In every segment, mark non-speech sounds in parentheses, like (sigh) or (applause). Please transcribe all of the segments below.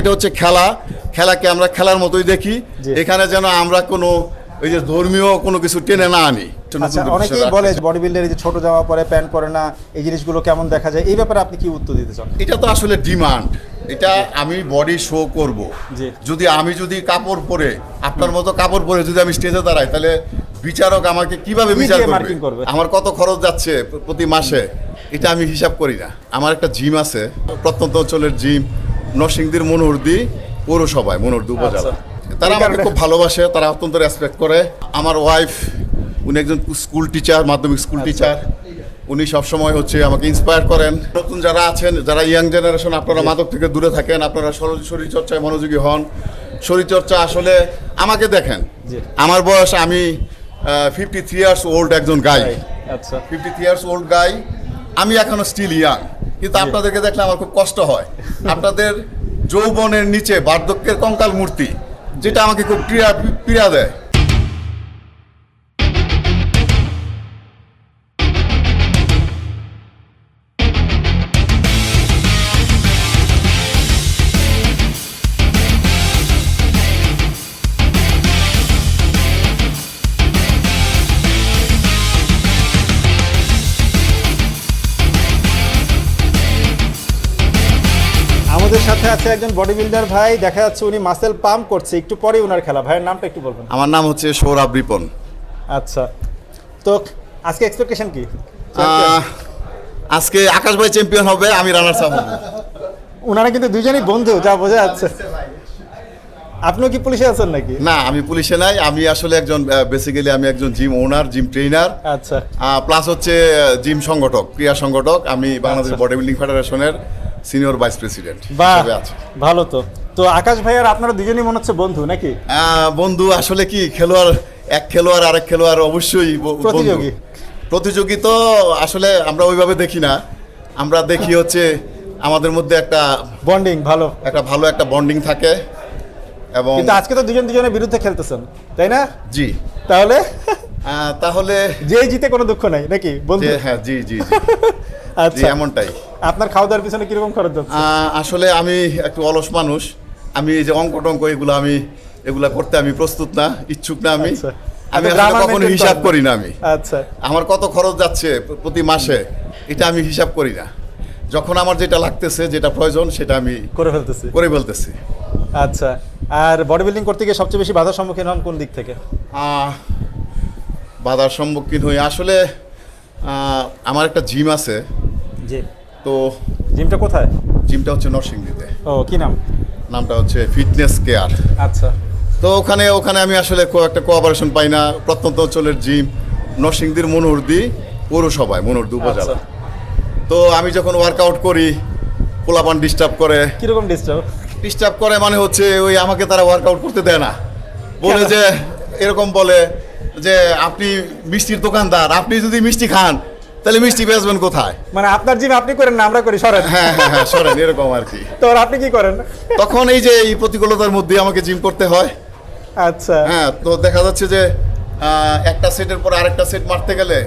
এটা হচ্ছে খেলা। খেলাকে আমরা খেলার মতোই দেখি। এখানে যেন আমরা কোনো ওই যে ধর্মীয় কোনো কিছু টেনে না আনি। আচ্ছা অনেকেই বলে বডি বিল্ডার যে ছোট জামা পরে প্যান্ট পরে না এই জিনিসগুলো কেমন দেখা যায়? এই ব্যাপারে আপনি কি উত্তর দিতে চান? এটা তো আসলে ডিমান্ড এটা আমি বডি শো করব। যদি আমি যদি কাপড় পরে আপনার মতো কাপড় পরে যদি আমি স্টেজে দাঁড়াই তাহলে বিচারক আমাকে কীভাবে বিচার করবে? আমার কত খরচ যাচ্ছে প্রতি মাসে? এটা আমি হিসাব করি না। আমার একটা জিম আছে প্রত্যন্ত অঞ্চলের জিম নরসিংদীর মনোহরদি পৌরসভায় মনোহরদি উপজেলা। তারা আমাকে খুব ভালোবাসে তারা অত্যন্ত রেসপেক্ট করে। আমার ওয়াইফ উনি একজন স্কুল টিচার মাধ্যমিক স্কুল টিচার উনি সবসময় হচ্ছে আমাকে ইন্সপায়ার করেন। নতুন যারা আছেন যারা ইয়াং জেনারেশন আপনারা মাদক থেকে দূরে থাকেন আপনারা শরীর- শরীরচর্চায় মনোযোগী হন। শরীরচর্চা আসলে আমাকে দেখেন। আমার বয়স আমি ফিফটি থ্রি ইয়ার্স ওল্ড একজন গাই আচ্ছা। Fifty three years old guy আমি এখনও স্টিল ইয়াং কিন্তু আপনাদেরকে দেখলে আমার খুব কষ্ট হয়। (laughs) আপনাদের যৌবনের নিচে বার্ধক্যের কঙ্কাল মূর্তি যেটা আমাকে খুব পীড়া পীড়া দেয়। আছে একজন বডি বিল্ডার ভাই দেখা যাচ্ছে উনি মাসেল পাম্প করছে একটু পরে ওনার খেলা। ভাইয়ের নামটা একটু বলবেন। আমার নাম হচ্ছে সৌরভ রিপন। আচ্ছা। তো আজকে এক্সপেকটেশন কি? আজকে আকাশ ভাই চ্যাম্পিয়ন হবে আমি রানার্স আপ হব। ওনারা কিন্তু দুজনেই বন্ধু যা বোঝা যাচ্ছে। আপনিও কি পুলিশে আছেন নাকি? না আমি পুলিশে নাই আমি আসলে একজন বেসিক্যালি আমি একজন জিম ওনার জিম ট্রেনার আচ্ছা। প্লাস হচ্ছে জিম সংগঠক ক্রীড়া সংগঠক। আমি বাংলাদেশ। বডি বিল্ডিং ফেডারেশনের সিনিয়র ভাইস প্রেসিডেন্ট হিসেবে আছি। ভালো তো। তো আকাশ ভাই আর আপনারা দুজনেই মনে হচ্ছে বন্ধু নাকি? বন্ধু আসলে কি খেলোয়াড় এক খেলোয়াড় আরেক খেলোয়াড় অবশ্যই প্রতিযোগী। প্রতিযোগী তো আসলে আমরা ওইভাবে দেখি না। আমরা দেখি হচ্ছে আমাদের মধ্যে একটা বন্ডিং ভালো। একটা ভালো একটা বন্ডিং থাকে এবং কিন্তু আজকে তো দুজন দুজনের বিরুদ্ধে খেলতেছেন তাই না? জি। তাহলে? তাহলে যে জিতে কোনো দুঃখ নাই নাকি বন্ধু? হ্যাঁ জি, জি। (laughs) আচ্ছা। এমনটাই। আপনার খাওয়া দাওয়ার পিছনে কীরকম খরচ যাচ্ছে? আসলে আমি একটু অলস মানুষ। আমি এই যে অঙ্ক টঙ্ক এগুলো আমি এগুলা করতে আমি প্রস্তুত না ইচ্ছুক না আমি। আচ্ছা। আমি কখনো হিসাব করি না আমি। আচ্ছা। আমার কত খরচ যাচ্ছে প্রতি মাসে এটা আমি হিসাব করি না। যখন আমার যেটা লাগতেছে যেটা প্রয়োজন সেটা আমি করে ফেলতেছি। করে ফেলতেছি। আচ্ছা। আর বডি বিল্ডিং করতে গিয়ে সবচেয়ে বেশি বাধার সম্মুখীন হন কোন দিক থেকে? বাধার সম্মুখীন হই। আসলে আহ, আমার একটা জিম আছে। জি। তো জিমটা কোথায়? জিমটা হচ্ছে নরসিংদীতে। ও কি নাম? নামটা হচ্ছে ফিটনেস কেয়ার আচ্ছা। তো ওখানে ওখানে আমি আসলে একটা কোঅপারেশন পাই না। প্রত্যন্ত অঞ্চলের জিম নরসিংদীর মনোহরদি পৌরসভায় মনোহরদি উপজেলা। আচ্ছা। তো আমি যখন ওয়ার্কআউট করি পোলাপান ডিস্টার্ব করে। কীরকম ডিস্টার্ব ডিস্টার্ব করে মানে হচ্ছে ওই আমাকে তারা ওয়ার্কআউট করতে দেয় না। বলে যে এরকম বলে যে আপনি মিষ্টির দোকানদার আপনি যদি মিষ্টি খান তাহলে মিষ্টি বেচবেন কোথায়? মানে আপনার জিম আপনি করেন না আমরা করি সরেন। হ্যাঁ হ্যাঁ হ্যাঁ সরেন এরকম আর কি। তো আপনি কি করেন? তখন এই যে এই প্রতিকূলতার মধ্যে আমাকে জিম করতে হয়। আচ্ছা। হ্যাঁ তো দেখা যাচ্ছে যে একটা সেটের পর আরেকটা সেট মারতে গেলে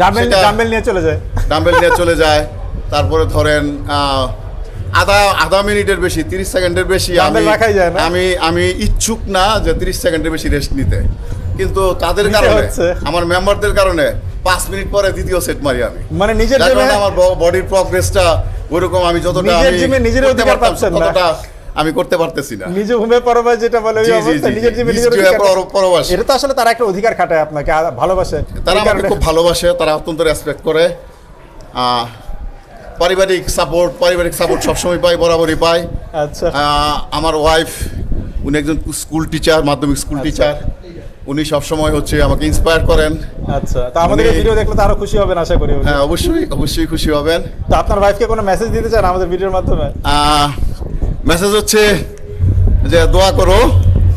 ডাম্বেল ডাম্বেল নিয়ে চলে যায়। ডাম্বেল নিয়ে চলে যায়। তারপরে ধরেন আধা আধা মিনিটের বেশি তিরিশ সেকেন্ডের বেশি আমি? আমি আমি ইচ্ছুক না যে তিরিশ সেকেন্ডের বেশি রেস্ট নিতে। কিন্তু তাদের কারণে। আমার মেম্বারদের কারণে পাঁচ মিনিট পরে দ্বিতীয় সেট মারি আমি। মানে নিজের আমার বডির প্রগ্রেসটা ওইরকম আমি যতটা নিজের আমি নিজের অধিকার পাচ্ছেন না। আমি করতে পারতেছি না। নিজে ঘুমে পরবাস যেটা বলে ওই অবস্থা নিজের। জিমে নিজের পরবাস। এটা তো আসলে তারা একটা অধিকার খাটায় আপনাকে ভালোবাসে। তারা আমাকে খুব ভালোবাসে তারা অত্যন্ত রেসপেক্ট করে। পারিবারিক সাপোর্ট পারিবারিক সাপোর্ট সবসময় পাই বরাবরই পাই। আচ্ছা। আমার ওয়াইফ উনি একজন স্কুল টিচার মাধ্যমিক স্কুল টিচার উনি সবসময় হচ্ছে আমাকে ইন্সপায়ার করেন। আচ্ছা তো আমাদের ভিডিও দেখলে তো আরও খুশি হবেন আশা করি। হ্যাঁ অবশ্যই অবশ্যই খুশি হবেন। তো আপনার ওয়াইফকে কোনো মেসেজ দিতে চান আমাদের ভিডিওর মাধ্যমে? মেসেজ হচ্ছে যে দোয়া করো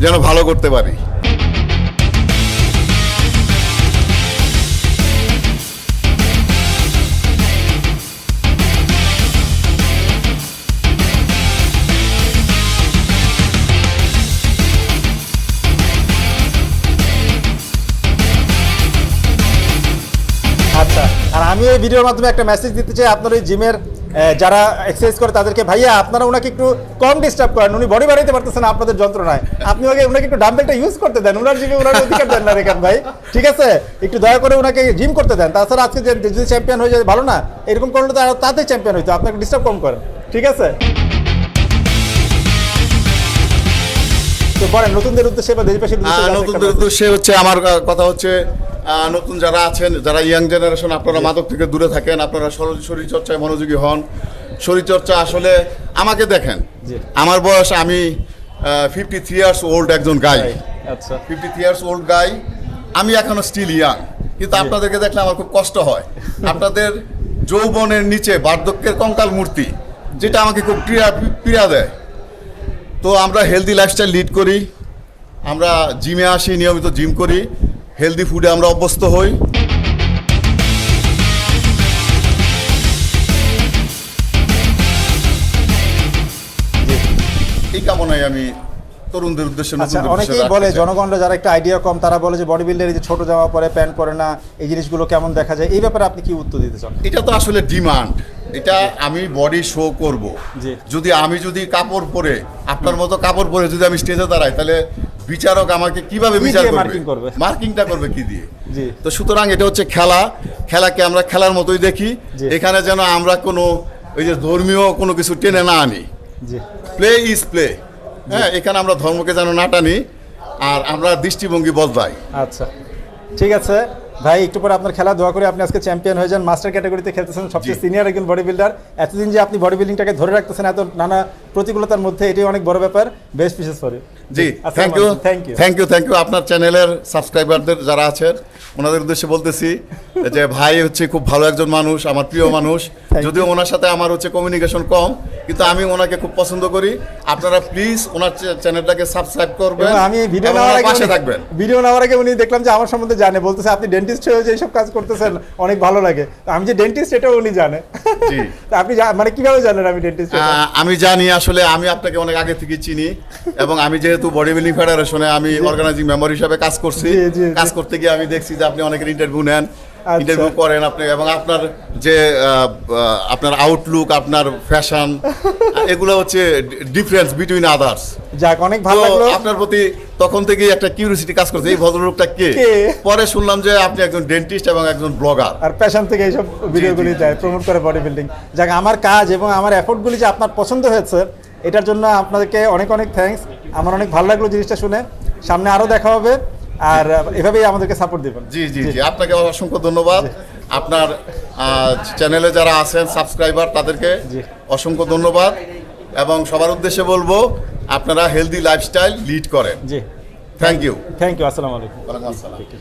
যেন ভালো করতে পারি। আমি এই ভিডিওর মাধ্যমে একটা মেসেজ দিতে চাই আপনার ওই জিমের যারা এক্সারসাইজ করে তাদেরকে। ভাইয়া আপনারা ওনাকে একটু কম ডিস্টার্ব করেন উনি বডি বাড়াইতে পারতেছেন আপনাদের যন্ত্রণায়। আপনি ওকে ওনাকে একটু ডাম্বেলটা ইউজ করতে দেন ওনার জিমে ওনার অধিকার দেন না রেখান ভাই। ঠিক আছে? একটু দয়া করে ওনাকে জিম করতে দেন। তাছাড়া আজকে যে যদি চ্যাম্পিয়ন হয়ে যায় ভালো না এরকম করলে তো আরও তাতে চ্যাম্পিয়ন হইতো আপনাকে ডিস্টার্ব কম করেন। ঠিক আছে? তো বলেন নতুনদের উদ্দেশ্যে বা দেশবাসীর উদ্দেশ্যে আহ, যাতে একটা নতুনদের উদ্দেশ্যে হচ্ছে আমার কথা হচ্ছে নতুন যারা আছেন যারা ইয়াং জেনারেশন আপনারা মাদক থেকে দূরে থাকেন আপনারা শরীর শরীর চর্চায় মনোযোগী হন। শরীর চর্চা আসলে আমাকে দেখেন। আমার বয়স আমি ফিফটি থ্রি ইয়ার্স ওল্ড একজন গাই আচ্ছা। Fifty three years old guy আমি এখনও স্টিল ইয়াং কিন্তু আপনাদেরকে দেখলে আমার খুব কষ্ট হয়। (laughs) আপনাদের যৌবনের নিচে বার্ধক্যের কঙ্কাল মূর্তি যেটা আমাকে খুব পীড়া পীড়া দেয়। তো আমরা হেলদি লাইফস্টাইল লিড করি। আমরা জিমে আসি নিয়মিত জিম করি। হেলদি ফুডে আমরা অভ্যস্ত হই। এই কামনায় আমি তরুণদের উদ্দেশ্যে আচ্ছা অনেকেই বলে জনগণরা যারা একটা আইডিয়া কম তারা বলে যে বডি বিল্ডার যে ছোট জামা পরে প্যান্ট পরে না এই জিনিসগুলো কেমন দেখা যায়? এই ব্যাপারে আপনি কি উত্তর দিতে চান? এটা তো আসলে ডিমান্ড এটা আমি বডি শো করব। যদি আমি যদি কাপড় পরে আপনার মতো কাপড় পরে যদি আমি স্টেজে দাঁড়াই তাহলে বিচারক আমাকে কীভাবে বিচার করবে? মার্কিংটা করবে। কি দিয়ে? তো সুতরাং এটা হচ্ছে খেলা। খেলাকে আমরা খেলার মতোই দেখি। এখানে যেন আমরা কোনো ওই যে ধর্মীয় কোনো কিছু টেনে না আনি। প্লে ইজ প্লে হ্যাঁ এখানে আমরা ধর্মকে যেন না টানি আর আমরা দৃষ্টিভঙ্গি বদলাই। আচ্ছা ঠিক আছে। ভাই একটু পরে আপনার খেলা দোয়া করে আপনি আজকে চ্যাম্পিয়ন হয়ে যান। মাস্টার ক্যাটাগরিতে খেলতেছেন সবচেয়ে। সিনিয়র একজন বডি বিল্ডার এতদিন যে আপনি বডি বিল্ডিংটাকে ধরে রাখতেছেন এত নানা প্রতিকূলতার মধ্যে এটাই অনেক বড় ব্যাপার বেস্ট বিশেষ করে জি thank you thank you thank you thank you আপনার চ্যানেলের সাবস্ক্রাইবারদের যারা আছেন ওনাদের উদ্দেশ্যে বলতেছি যে ভাই হচ্ছে খুব ভালো একজন মানুষ আমার প্রিয় (laughs) মানুষ। যদিও ওনার সাথে আমার হচ্ছে কমিউনিকেশন কম কিন্তু আমি ওনাকে খুব পছন্দ করি। আপনারা প্লিজ ওনার চ্যানেলটাকে সাবস্ক্রাইব করবেন আমি ভিডিও নেওয়ার আগে পাশে থাকবেন। ভিডিও নেওয়ার আগে উনি দেখলাম যে আমার সম্বন্ধে জানে বলতেছে আপনি ডেন্টিস্ট হয়ে যে সব কাজ করতেছেন অনেক ভালো লাগে। আমি যে ডেন্টিস্ট এটাও উনি জানে। জি। (laughs) আপনি মানে কীভাবে জানেন আমি ডেন্টিস্ট আমি জানি আসলে আমি আপনাকে অনেক আগে থেকে চিনি এবং আমি যেহেতু বডি বিল্ডিং ফেডারেশনে আমি অর্গানাইজিং মেম্বার হিসাবে কাজ করছি। কাজ করতে গিয়ে আমি দেখছি যে আপনি অনেকের ইন্টারভিউ নেন। ইন্টারভিউ করেন আপনি এবং আপনার যে আপনার আউটলুক আপনার ফ্যাশন (laughs) এগুলো হচ্ছে ডিফারেন্স বিটুইন আদার্স যাক অনেক ভালো লাগল। আপনার প্রতি তখন থেকেই একটা কিউরিয়াসিটি কাজ করছে এই ভদ্রলোকটা কে? পরে শুনলাম যে আপনি একজন ডেন্টিস্ট এবং একজন ব্লগার আর প্যাশন থেকে এইসব ভিডিওগুলি যায় প্রমোট করে বডি বিল্ডিং যাক আমার কাজ এবং আমার এফোর্টগুলি যে আপনার পছন্দ হয়েছে এটার জন্য আপনাদেরকে অনেক অনেক থ্যাঙ্কস আমার অনেক ভালো লাগল জিনিসটা শুনে। সামনে আরও দেখা হবে। আর এভাবেই আমাদেরকে সাপোর্ট দেবেন। জি জি জি। আপনাকে অসংখ্য ধন্যবাদ। আপনার চ্যানেলে যারা আছেন সাবস্ক্রাইবার তাদেরকে। অসংখ্য ধন্যবাদ। এবং সবার উদ্দেশ্যে বলব আপনারা হেলদি লাইফস্টাইল লিড করেন। জি। থ্যাংক ইউ থ্যাংক ইউ আসসালামু আলাইকুম। আসসালাম।